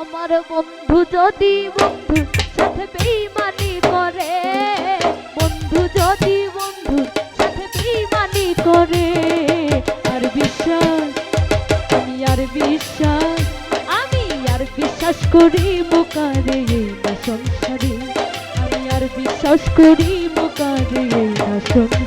আমার বন্ধু যদি বন্ধু, সাথে বেইমানি করে। বন্ধু যদি বন্ধু, সাথে বেইমানি করে। আর বিশ্বাস, আমি আর বিশ্বাস, আমি আর বিশ্বাস করি মোকারে সংসারে। আমি আর বিশ্বাস করি মোকারে সংসারে।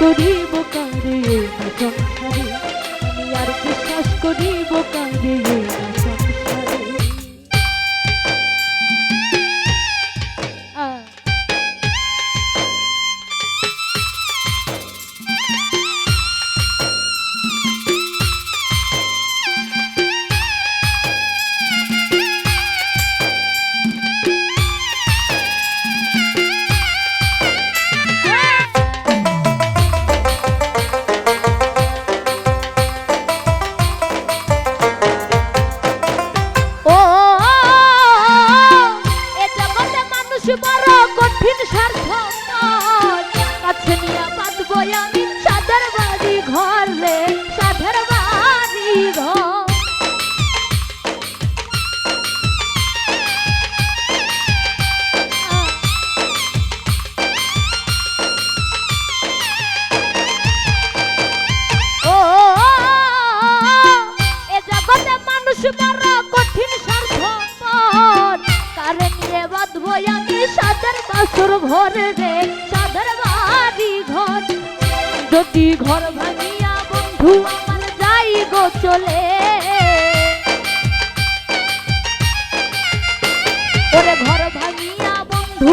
করিব কারে আমি আর বিশ্বাস করিব কারে সাদের বাসর রে সাদের বাড়ি ঘর। যদি ঘর ভাঙিয়া বন্ধু আমার যাই গো চলে। ওরে ঘর ভাঙিয়া বন্ধু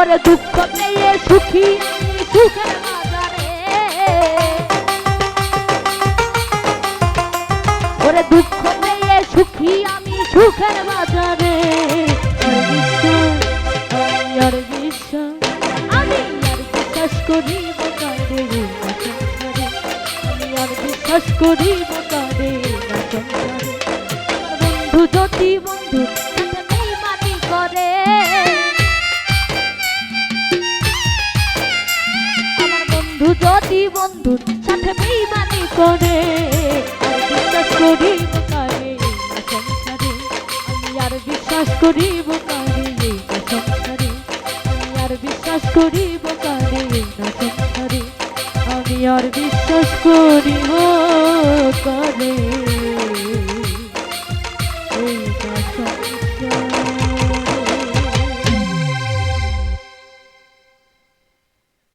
ওরে দুঃখ পেয়ে সুখী সুখের বাজারে। ওরে দুঃখ পেয়ে সুখী আমি সুখের বাজারে। আর বিশ্বাস, আমি আর বিশ্বাস করি কারে না সংসারে আমি আর বিশ্বাস করি কারে না সংসারে আমার বন্ধু যদি বন্ধু বন্ধুর সাথে বেইমানি করে, আর বিশ্বাস করি বোকারে সংসারে আমি আর বিশ্বাস করি বোকারে সংসারে আমি আর বিশ্বাস করি বোকারে সংসারে আমি আর বিশ্বাস করিব কারে।